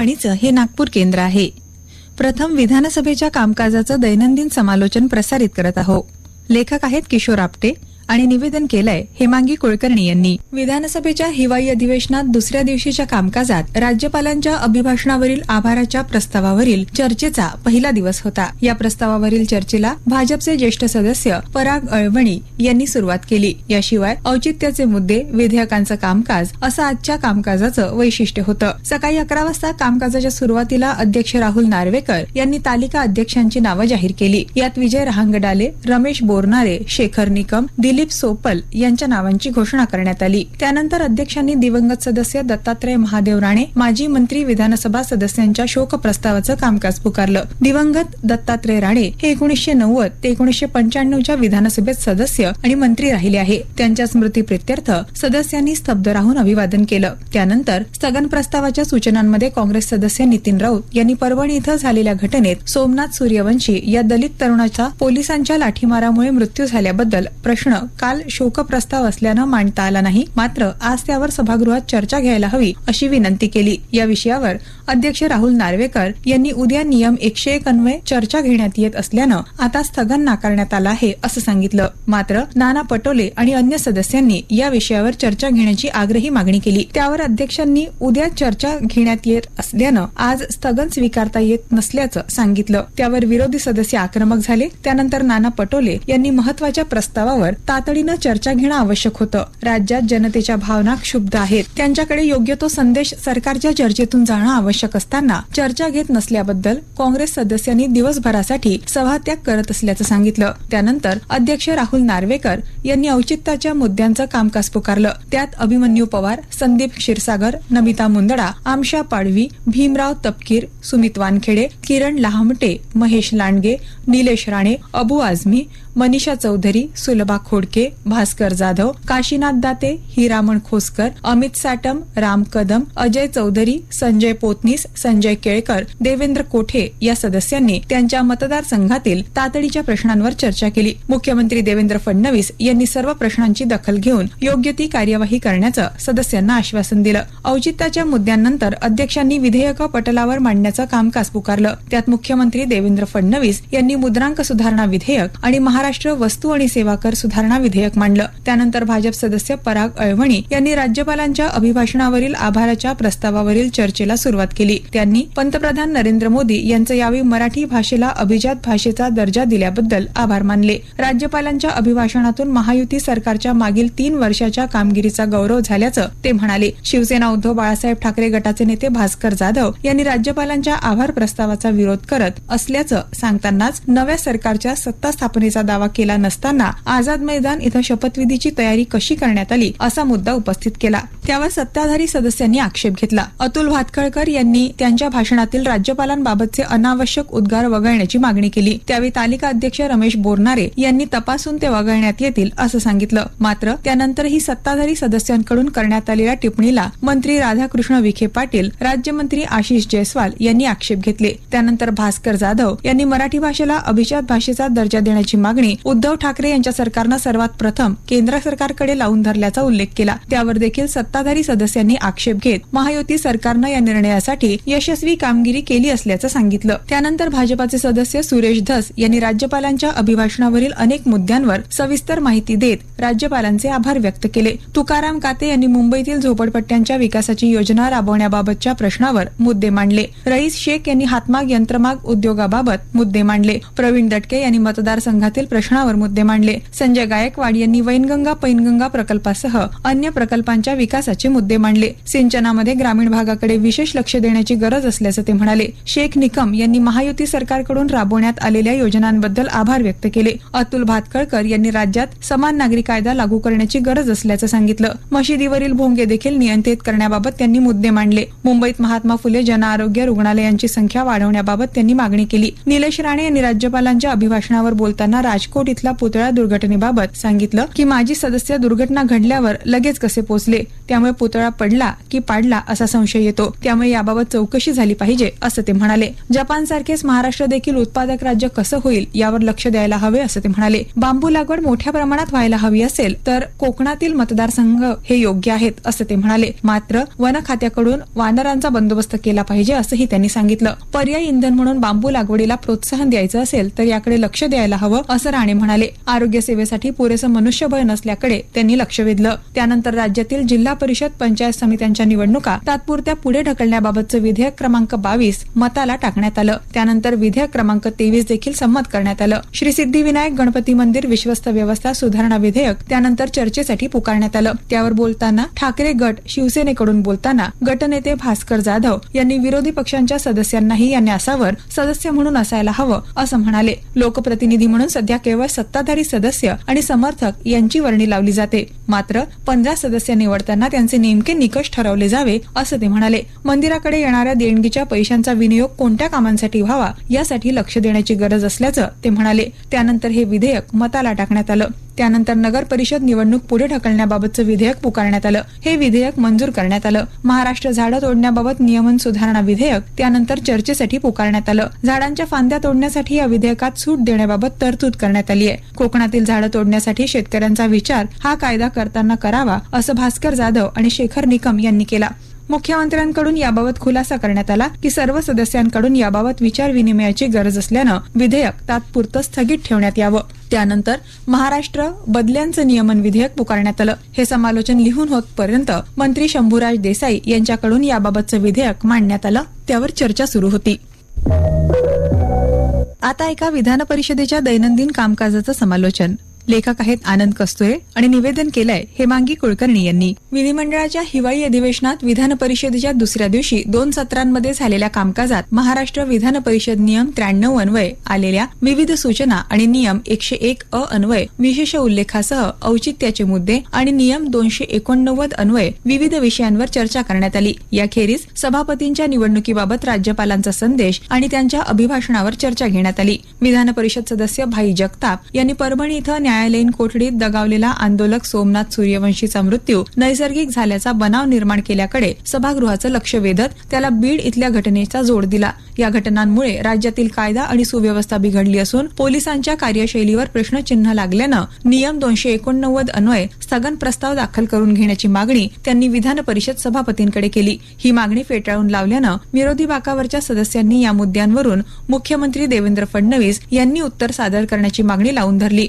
आकाशवाणीचं हे नागपूर केंद्र आहे. प्रथम विधानसभेच्या कामकाजाचं दैनंदिन समालोचन प्रसारित करत आहोत. लेखक आहेत किशोर आपटे आणि निवेदन केलंय हेमांगी कुलकर्णी यांनी. विधानसभेच्या हिवाळी अधिवेशनात दुसऱ्या दिवशीच्या कामकाजात राज्यपालांच्या अभिभाषणावरील आभाराच्या प्रस्तावावरील चर्चेचा पहिला दिवस होता. या प्रस्तावावरील चर्चेला भाजपचे ज्येष्ठ सदस्य पराग अळवणी यांनी सुरुवात केली. याशिवाय औचित्याचे मुद्दे विधेयकांचं कामकाज असं आजच्या कामकाजाचं वैशिष्ट्य होतं. सकाळी अकरा वाजता कामकाजाच्या सुरुवातीला अध्यक्ष राहुल नार्वेकर यांनी तालिका अध्यक्षांची नावं जाहीर केली. यात विजय रहांगडाले रमेश बोरनारे शेखर निकम दिलीप सोपल यांच्या नावांची घोषणा करण्यात आली. त्यानंतर अध्यक्षांनी दिवंगत सदस्य दत्तात्रय महादेव राणे माजी मंत्री विधानसभा सदस्यांच्या शोक प्रस्तावाचं कामकाज पुकारलं. दिवंगत दत्तात्रय राणे हे एकोणीसशे नव्वद ते एकोणीसशे पंच्याण्णवच्या विधानसभेत सदस्य आणि मंत्री राहिले आहे. त्यांच्या स्मृतीप्रित्यर्थ सदस्यांनी स्तब्ध राहून अभिवादन केलं. त्यानंतर स्थगन प्रस्तावाच्या सूचनांमध्ये काँग्रेस सदस्य नितीन राऊत यांनी परभणी इथं झालेल्या घटनेत सोमनाथ सूर्यवंशी या दलित तरुणाचा पोलिसांच्या लाठीमारामुळे मृत्यू झाल्याबद्दल प्रश्न काल शोकप्रस्ताव असल्यानं मांडता आला नाही. मात्र आज त्यावर सभागृहात चर्चा घ्यायला हवी अशी विनंती केली. या विषयावर अध्यक्ष राहुल नार्वेकर यांनी उद्या नियम एकशे एक अन्वये चर्चा घेण्यात येत असल्यानं आता स्थगन नाकारण्यात आलं आहे असं सांगितलं. मात्र नाना पटोले आणि अन्य सदस्यांनी या विषयावर चर्चा घेण्याची आग्रही मागणी केली. त्यावर अध्यक्षांनी उद्या चर्चा घेण्यात येत असल्यानं आज स्थगन स्वीकारता येत नसल्याचं सांगितलं. त्यावर विरोधी सदस्य आक्रमक झाले. त्यानंतर नाना पटोले यांनी महत्त्वाच्या प्रस्तावावर तातडीनं चर्चा घेणं आवश्यक होतं. राज्यात जनतेच्या भावना क्षुब्ध आहेत. त्यांच्याकडे योग्य तो संदेश सरकारच्या चर्चेतून जाणं आवश्यक असताना चर्चा घेत नसल्याबद्दल काँग्रेस सदस्यांनी दिवसभरासाठी सभात्याग करत असल्याचं सांगितलं. त्यानंतर अध्यक्ष राहुल नार्वेकर यांनी औचित्याच्या मुद्द्यांचं कामकाज पुकारलं. त्यात अभिमन्यू पवार संदीप क्षीरसागर नमिता मुंदडा आमशा पाडवी भीमराव तपकीर सुमित वानखेडे किरण लहामटे महेश लांडगे निलेश राणे अबू आझमी मनीषा चौधरी सुलभा घोडके भास्कर जाधव काशीनाथ दाते हिरामण खोसकर अमित साटम राम कदम अजय चौधरी संजय पोतनीस संजय केळकर देवेंद्र कोठे या सदस्यांनी त्यांच्या मतदारसंघातील तातडीच्या प्रश्नांवर चर्चा केली. मुख्यमंत्री देवेंद्र फडणवीस यांनी सर्व प्रश्नांची दखल घेऊन योग्य ती कार्यवाही करण्याचं सदस्यांना आश्वासन दिलं. औचित्याच्या मुद्द्यांनंतर अध्यक्षांनी विधेयक पटलावर मांडण्याचं कामकाज पुकारलं. त्यात मुख्यमंत्री देवेंद्र फडणवीस यांनी मुद्रांक सुधारणा विधेयक आणि महाराष्ट्र वस्तू आणि सेवा कर सुधारणा विधेयक मांडलं. त्यानंतर भाजप सदस्य पराग अळवणी यांनी राज्यपालांच्या अभिभाषणावरील आभाराच्या प्रस्तावावरील चर्चेला सुरुवात केली. त्यांनी पंतप्रधान नरेंद्र मोदी यांचं यावेळी मराठी भाषेला अभिजात भाषेचा दर्जा दिल्याबद्दल आभार मानले. राज्यपालांच्या अभिभाषणातून महायुती सरकारच्या मागील तीन वर्षाच्या कामगिरीचा गौरव झाल्याचं ते म्हणाले. शिवसेना उद्धव बाळासाहेब ठाकरे गटाचे नेते भास्कर जाधव यांनी राज्यपालांच्या आभार प्रस्तावाचा विरोध करत असल्याचं सांगतानाच नव्या सरकारच्या सत्ता स्थापनेचा दावा केला नसताना आझाद मैदान इथं शपथविधीची तयारी कशी करण्यात आली असा मुद्दा उपस्थित केला. त्यावर सत्ताधारी सदस्यांनी आक्षेप घेतला. अतुल भातखळकर यांनी त्यांच्या भाषणातील राज्यपालांबाबतचे अनावश्यक उद्गार वगळण्याची मागणी केली. त्यावेळी तालिका अध्यक्ष रमेश बोरनारे यांनी तपासून ते वगळण्यात येतील असं सांगितलं. मात्र त्यानंतरही सत्ताधारी सदस्यांकडून करण्यात आलेल्या टिप्पणीला मंत्री राधाकृष्ण विखे पाटील राज्यमंत्री आशिष जयस्वाल यांनी आक्षेप घेतले. त्यानंतर भास्कर जाधव यांनी मराठी भाषेला अभिजात भाषेचा दर्जा देण्याची मागणी उद्धव ठाकरे यांच्या सरकारनं सर्वात प्रथम केंद्र सरकारकडे लावून धरल्याचा उल्लेख केला. त्यावर देखील सत्ताधारी सदस्यांनी आक्षेप घेत महायुती सरकारनं या निर्णयासाठी यशस्वी कामगिरी केली असल्याचं सांगितलं. त्यानंतर भाजपाचे सदस्य सुरेश धस यांनी राज्यपालांच्या अभिभाषणावरील अनेक मुद्द्यांवर सविस्तर माहिती देत राज्यपालांचे आभार व्यक्त केले. तुकाराम काते यांनी मुंबईतील झोपडपट्ट्यांच्या विकासाची योजना राबवण्याबाबतच्या प्रश्नावर मुद्दे मांडले. रईस शेख यांनी हातमाग यंत्रमाग उद्योगाबाबत मुद्दे मांडले. प्रवीण दटके यांनी मतदारसंघातील प्रश्नावर मुद्दे मांडले. संजय गायकवाड यांनी वैनगंगा पैनगंगा प्रकल्पासह अन्य प्रकल्पांच्या विकासाचे मुद्दे मांडले. सिंचनामध्ये ग्रामीण भागाकडे विशेष लक्ष देण्याची गरज असल्याचं ते म्हणाले. शेख निकम यांनी महायुती सरकारकडून राबवण्यात आलेल्या योजनांबद्दल आभार व्यक्त केले. अतुल भातखळकर यांनी राज्यात समान नागरिक कायदा लागू करण्याची गरज असल्याचं सांगितलं. मशिदीवरील भोंगे देखील नियंत्रित करण्याबाबत त्यांनी मुद्दे मांडले. मुंबईत महात्मा फुले जनआरोग्य रुग्णालयांची संख्या वाढवण्याबाबत त्यांनी मागणी केली. निलेश राणे यांनी राज्यपालांच्या अभिभाषणावर बोलताना राजकोट इथला पुतळा दुर्घटनेबाबत सांगितलं की माजी सदस्य दुर्घटना घडल्यावर लगेच कसे पोहोचले त्यामुळे पुतळा पडला की पाडला असा संशय येतो. त्यामुळे याबाबत चौकशी झाली पाहिजे असं ते म्हणाले. जपान सारखेच महाराष्ट्र देखील उत्पादक राज्य कसं होईल यावर लक्ष द्यायला हवे असं ते म्हणाले. बांबू लागवड मोठ्या प्रमाणात व्हायला हवी असेल तर कोकणातील मतदारसंघ हे योग्य आहेत असं ते म्हणाले. मात्र वन खात्याकडून वानरांचा बंदोबस्त केला पाहिजे असंही त्यांनी सांगितलं. पर्यायी इंधन म्हणून बांबू लागवडीला प्रोत्साहन द्यायचं असेल तर याकडे लक्ष द्यायला हवं असं राणे म्हणाले. आरोग्य सेवेसाठी पुरेसं मनुष्यबळ नसल्याकडे त्यांनी लक्ष वेधलं. त्यानंतर राज्यातील जिल्हा परिषद पंचायत समित्यांच्या निवडणुका तात्पुरत्या पुढे ढकलण्याबाबतचं विधेयक क्रमांक बावीस मताला टाकण्यात आलं. त्यानंतर विधेयक क्रमांक तेवीस देखील संमत करण्यात आलं. श्री सिद्धिविनायक गणपती मंदिर विश्वस्त व्यवस्था सुधारणा विधेयक त्यानंतर चर्चेसाठी पुकारण्यात आलं. त्यावर बोलताना ठाकरे गट शिवसेनेकडून बोलताना गटनेते भास्कर जाधव यांनी विरोधी पक्षांच्या सदस्यांनाही या न्यासावर सदस्य म्हणून असायला हवं असं म्हणाले. लोकप्रतिनिधी म्हणून सध्या केवळ सत्ताधारी सदस्य आणि समर्थक यांची वर्णी लावली जाते. मात्र पंधरा सदस्य निवडताना त्यांचे नेमके निकष ठरवले जावे असं ते म्हणाले. मंदिराकडे येणाऱ्या देणगीच्या पैशांचा विनियोग कोणत्या कामांसाठी व्हावा यासाठी लक्ष देण्याची गरज असल्याचं ते म्हणाले. त्यानंतर हे विधेयक मताला टाकण्यात आलं. त्यानंतर नगर परिषद निवडणूक पुढे ढकलण्याबाबतचं विधेयक पुकारण्यात आलं. हे विधेयक मंजूर करण्यात आलं. महाराष्ट्र झाडं तोडण्याबाबत नियमन सुधारणा विधेयक त्यानंतर चर्चेसाठी पुकारण्यात आलं. झाडांच्या फांद्या तोडण्यासाठी या विधेयकात सूट देण्याबाबत तरतूद करण्यात आली आहे. कोकणातील झाडं तोडण्यासाठी शेतकऱ्यांचा विचार हा कायदा करताना करावा असं भास्कर जाधव आणि शेखर निकम यांनी केला. मुख्यमंत्र्यांकडून याबाबत खुलासा करण्यात आला की सर्व सदस्यांकडून याबाबत विचार विनिमयाची गरज असल्यानं विधेयक तात्पुरतं स्थगित ठेवण्यात यावं. त्यानंतर महाराष्ट्र बदल्यांचं नियमन विधेयक पुकारण्यात आलं. हे समालोचन लिहून होतपर्यंत मंत्री शंभूराज देसाई यांच्याकडून याबाबतचं विधेयक मांडण्यात आलं. त्यावर चर्चा सुरू होती. आता एका विधान परिषदेच्या दैनंदिन कामकाजाचं समालोचन. लेखक आहेत आनंद कस्तुरे आणि निवेदन केलंय हेमांगी कुलकर्णी यांनी. विधिमंडळाच्या हिवाळी अधिवेशनात विधान परिषदेच्या दुसऱ्या दिवशी दोन सत्रांमध्ये झालेल्या कामकाजात महाराष्ट्र विधान परिषद नियम त्र्याण्णव अन्वय आलेल्या विविध सूचना आणि नियम एकशे एक अ अन्वय विशेष उल्लेखासह औचित्याचे मुद्दे आणि नियम दोनशे एकोणनव्वद अन्वय विविध विषयांवर चर्चा करण्यात आली. याखेरीज सभापतींच्या निवडणुकीबाबत राज्यपालांचा संदेश आणि त्यांच्या अभिभाषणावर चर्चा घेण्यात आली. विधान परिषद सदस्य भाई जगताप यांनी परभणी इथं न्याय न्यायालयीन कोठडीत दगावलेला आंदोलक सोमनाथ सूर्यवंशीचा मृत्यू नैसर्गिक झाल्याचा बनाव निर्माण केल्याकडे सभागृहाचं लक्ष वेधत त्याला बीड इथल्या घटनेचा जोड दिला. या घटनांमुळे राज्यातील कायदा आणि सुव्यवस्था बिघडली असून पोलिसांच्या कार्यशैलीवर प्रश्नचिन्ह लागल्यानं नियम दोनशे एकोणनव्वद अन्वय स्थगन प्रस्ताव दाखल करून घेण्याची मागणी त्यांनी विधान परिषद सभापतींकडे केली. ही मागणी फेटाळून लावल्यानं विरोधी बाकावरच्या सदस्यांनी या मुद्द्यांवरून मुख्यमंत्री देवेंद्र फडणवीस यांनी उत्तर सादर करण्याची मागणी लावून धरली.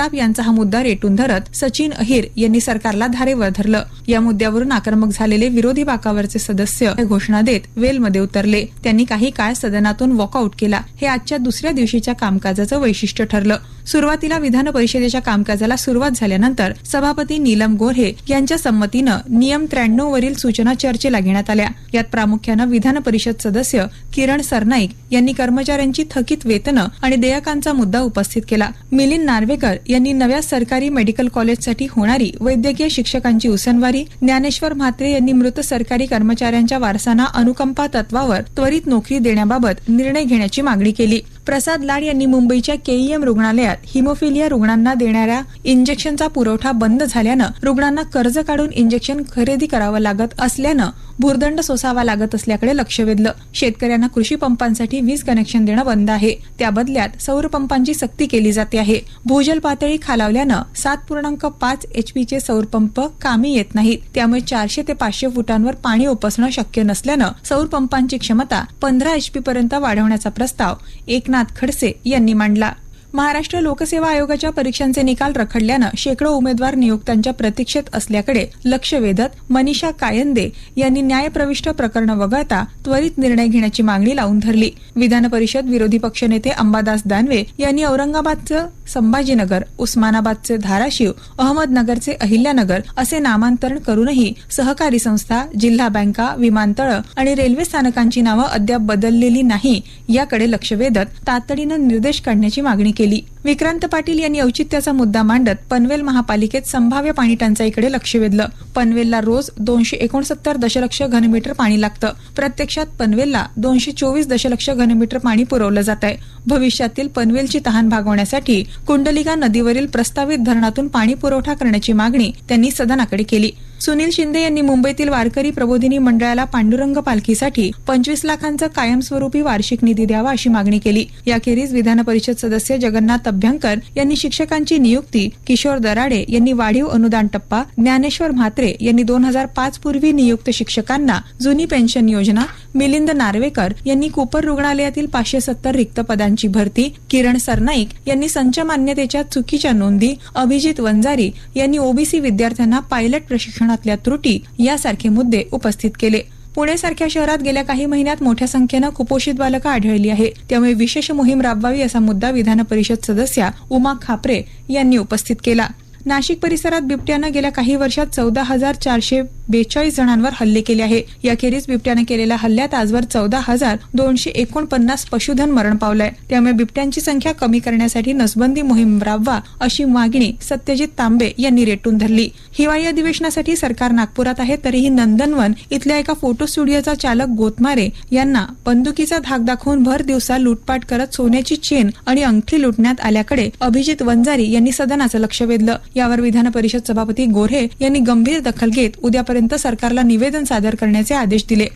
जगताप यांचा हा मुद्दा रेटून धरत सचिन अहिर यांनी सरकारला धारेवर धरलं. या मुद्द्यावरून आक्रमक झालेले विरोधी बाकावरचे सदस्य घोषणा देत वेलमध्ये उतरले. त्यांनी काही काळ सदनातून वॉकआउट केला. हे आजच्या दुसऱ्या दिवशीच्या कामकाजाचं वैशिष्ट्य ठरलं. सुरुवातीला विधान परिषदेच्या कामकाजाला सुरुवात झाल्यानंतर सभापती नीलम गोऱ्हे यांच्या संमतीनं नियम त्र्याण्णव वरील सूचना चर्चेला घेण्यात आल्या. यात प्रामुख्यानं विधान परिषद सदस्य किरण सरनाईक यांनी कर्मचाऱ्यांची थकीत वेतनं आणि देयकांचा मुद्दा उपस्थित केला. मिलिंद नार्वेकर यांनी नव्या सरकारी मेडिकल कॉलेजसाठी होणारी वैद्यकीय शिक्षकांची उसनवारी ज्ञानेश्वर म्हात्रे यांनी मृत सरकारी कर्मचाऱ्यांच्या वारसांना अनुकंपा तत्वावर त्वरित नोकरी देण्याबाबत निर्णय घेण्याची मागणी केली. प्रसाद लाड यांनी मुंबईच्या केईएम रुग्णालयात हिमोफिलिया रुग्णांना देणाऱ्या इंजेक्शनचा पुरवठा बंद झाल्यानं रुग्णांना कर्ज काढून इंजेक्शन खरेदी करावं लागत असल्यानं भूर्दंड सोसावा लागत असल्याकडे लक्ष वेधलं. शेतकऱ्यांना कृषी पंपांसाठी वीज कनेक्शन देणं बंद आहे. त्या बदल्यात सौर पंपांची सक्ती केली जाते आहे. भूजल पातळी खालावल्यानं सात पूर्णांक पाच एचपीचे सौर पंप कामी येत नाहीत. त्यामुळे चारशे ते पाचशे फुटांवर पाणी उपसणं शक्य नसल्यानं सौर पंपांची क्षमता पंधरा एचपी पर्यंत वाढवण्याचा प्रस्ताव एकनाथ खडसे यांनी मांडला. महाराष्ट्र लोकसेवा आयोगाच्या परीक्षांचे निकाल रखडल्यानं शेकडो उमेदवार नियुक्त्यांच्या प्रतीक्षेत असल्याकडे लक्ष वेधत मनीषा कायंदे यांनी न्यायप्रविष्ट प्रकरण वगळता त्वरित निर्णय घेण्याची मागणी लावून धरली. विधान परिषद विरोधी पक्षनेते अंबादास दानवे यांनी औरंगाबादचं संभाजीनगर उस्मानाबादचे धाराशिव अहमदनगरचे अहिल्यानगर असे नामांतरण करूनही सहकारी संस्था जिल्हा बँका विमानतळं आणि रेल्वे स्थानकांची नावं अद्याप बदललेली नाही याकडे लक्ष वेधत तातडीनं निर्देश काढण्याची मागणी केली. विक्रांत पाटील यांनी औचित्याचा मुद्दा मांडत पनवेल महापालिकेत संभाव्य पाणी टंचाईकडे लक्ष वेधलं. पनवेलला रोज दोनशे एकोणसत्तर दशलक्ष घनमीटर पाणी लागतं. प्रत्यक्षात पनवेलला दोनशे चोवीस दशलक्ष घनमीटर पाणी पुरवलं जात आहे भविष्यातील पनवेलची तहान भागवण्यासाठी कुंडलिका नदीवरील प्रस्तावित धरणातून पाणी पुरवठा करण्याची मागणी त्यांनी सदनाकडे केली. सुनील शिंदे यांनी मुंबईतील वारकरी प्रबोधिनी मंडळाला पांडुरंग पालखीसाठी पंचवीस लाखांचा कायमस्वरूपी वार्षिक निधी द्यावा अशी मागणी केली. याखेरीज विधान परिषद सदस्य जगन्नाथ अभ्यंकर यांनी शिक्षकांची नियुक्ती किशोर दराडे यांनी वाढीव अनुदान टप्पा ज्ञानेश्वर म्हात्रे यांनी दोन हजार पाच पूर्वी नियुक्त शिक्षकांना जुनी पेन्शन योजना मिलिंद नार्वेकर यांनी कुपर रुग्णालयातील पाचशे सत्तर रिक्त पदांची भरती किरण सरनाईक यांनी संच मान्यतेच्या चुकीच्या नोंदी अभिजित वंजारी यांनी ओबीसी विद्यार्थ्यांना पायलट प्रशिक्षण प्रशिक्षणातल्या त्रुटी यासारखे मुद्दे उपस्थित केले. पुणे सारख्या शहरात गेल्या काही महिन्यात मोठ्या संख्येनं कुपोषित बालकं आढळली आहे. त्यामुळे विशेष मोहीम राबवावी असा मुद्दा विधान परिषद सदस्या उमा खापरे यांनी उपस्थित केला. नाशिक परिसरात बिबट्यानं गेल्या काही वर्षात चौदा हजार चारशे बेचाळीस जणांवर हल्ले केले आहे. याखेरीज बिबट्यानं केलेल्या हल्ल्यात आजवर चौदा हजार दोनशे एकोणपन्नास पशुधन मरण पावलंय. त्यामुळे बिबट्यांची संख्या कमी करण्यासाठी नसबंदी मोहीम राबवा अशी मागणी सत्यजित तांबे यांनी रेटून धरली. हिवाळी अधिवेशनासाठी सरकार नागपुरात आहे तरीही नंदनवन इथल्या एका फोटो स्टुडिओचा चालक गोतमारे यांना बंदुकीचा धाक दाखवून भर दिवसा लुटपाट करत सोन्याची चेन आणि अंगठी लुटण्यात आल्याकडे अभिजित वंजारी यांनी सदनाचं लक्ष वेधलं. यावर विधान परिषद सभापती गोऱ्हे यांनी गंभीर दखल घेत उद्यापर्यंत सरकारला निवेदन सादर करण्याचे आदेश दिले.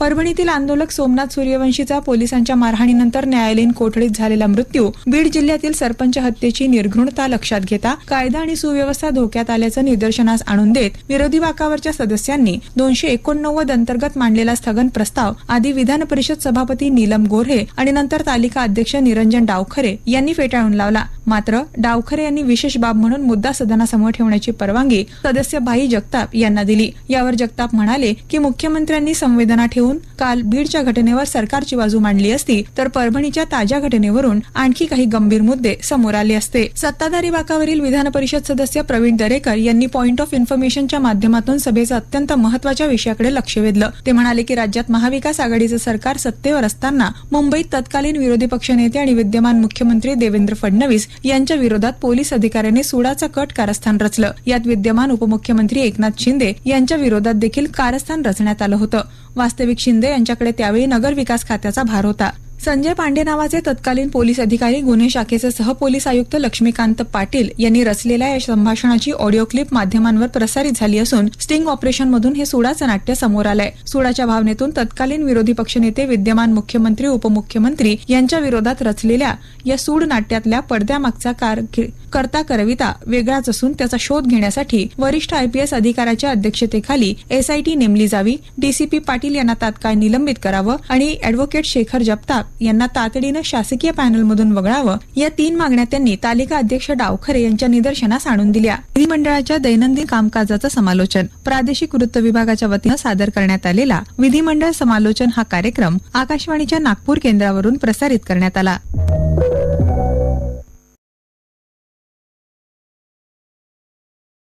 परभणीतील आंदोलक सोमनाथ सूर्यवंशीचा पोलिसांच्या मारहाणीनंतर न्यायालयीन कोठडीत झालेला मृत्यू बीड जिल्ह्यातील सरपंच हत्येची निर्घृणता लक्षात घेता कायदा आणि सुव्यवस्था धोक्यात आल्याचं निदर्शनास आणून देत विरोधी बाकावरच्या सदस्यांनी दोनशे एकोणनव्वद अंतर्गत मांडलेला स्थगन प्रस्ताव आधी विधान परिषद सभापती नीलम गोऱ्हे आणि नंतर तालिका अध्यक्ष निरंजन डावखरे यांनी फेटाळून लावला. मात्र डावखरे यांनी विशेष बाब म्हणून मुद्दा सदनासमोर ठेवण्याची परवानगी सदस्य भाई जगताप यांना दिली. यावर जगताप म्हणाले की मुख्यमंत्र्यांनी संवेदना ठेवून काल बीडच्या घटनेवर सरकारची बाजू मांडली असती तर परभणीच्या ताज्या घटनेवरून आणखी काही गंभीर मुद्दे समोर आले असते. सत्ताधारी बाकावरील विधान परिषद सदस्य प्रवीण दरेकर यांनी पॉइंट ऑफ इन्फॉर्मेशनच्या माध्यमातून सभेचं अत्यंत महत्त्वाच्या विषयाकडे लक्ष वेधलं. ते म्हणाले की राज्यात महाविकास आघाडीचं सरकार सत्तेवर असताना मुंबईत तत्कालीन विरोधी पक्षनेते आणि विद्यमान मुख्यमंत्री देवेंद्र फडणवीस यांच्या विरोधात पोलीस अधिकाऱ्यांनी सुडाचं कट कारस्थान रचलं. यात विद्यमान उपमुख्यमंत्री एकनाथ शिंदे यांच्या विरोधात देखील कारस्थान रचण्यात आलं होतं. वास्तविक शिंदे यांच्याकडे त्यावेळी नगर विकास खात्याचा भार होता. संजय पांडे नावाचे तत्कालीन पोलीस अधिकारी गुन्हे शाखेचे सहपोलीस आयुक्त लक्ष्मीकांत पाटील यांनी रचलेल्या या संभाषणाची ऑडिओ क्लिप माध्यमांवर प्रसारित झाली असून स्टिंग ऑपरेशनमधून हे सुडाचं नाट्य समोर आलंय. सुडाच्या भावनेतून तत्कालीन विरोधी पक्षनेते विद्यमान मुख्यमंत्री उपमुख्यमंत्री यांच्या विरोधात रचलेल्या या सूड नाट्यातल्या पडद्यामागचा कार करता करविता वेगळाच असून त्याचा शोध घेण्यासाठी वरिष्ठ आयपीएस अधिकाऱ्याच्या अध्यक्षतेखाली एसआयटी नेमली जावी डीसीपी पाटील यांना तात्काळ निलंबित करावं आणि अॅडव्होकेट शेखर जगताप यांना तातडीनं शासकीय पॅनलमधून वगळावं या तीन मागण्या त्यांनी तालिका अध्यक्ष डावखरे यांच्या निदर्शनास आणून दिल्या. विधिमंडळाच्या दैनंदिन कामकाजाचं समालोचन प्रादेशिक वृत्त विभागाच्या वतीनं सादर करण्यात आलेला विधिमंडळ समालोचन हा कार्यक्रम आकाशवाणीच्या नागपूर केंद्रावरून प्रसारित करण्यात आला.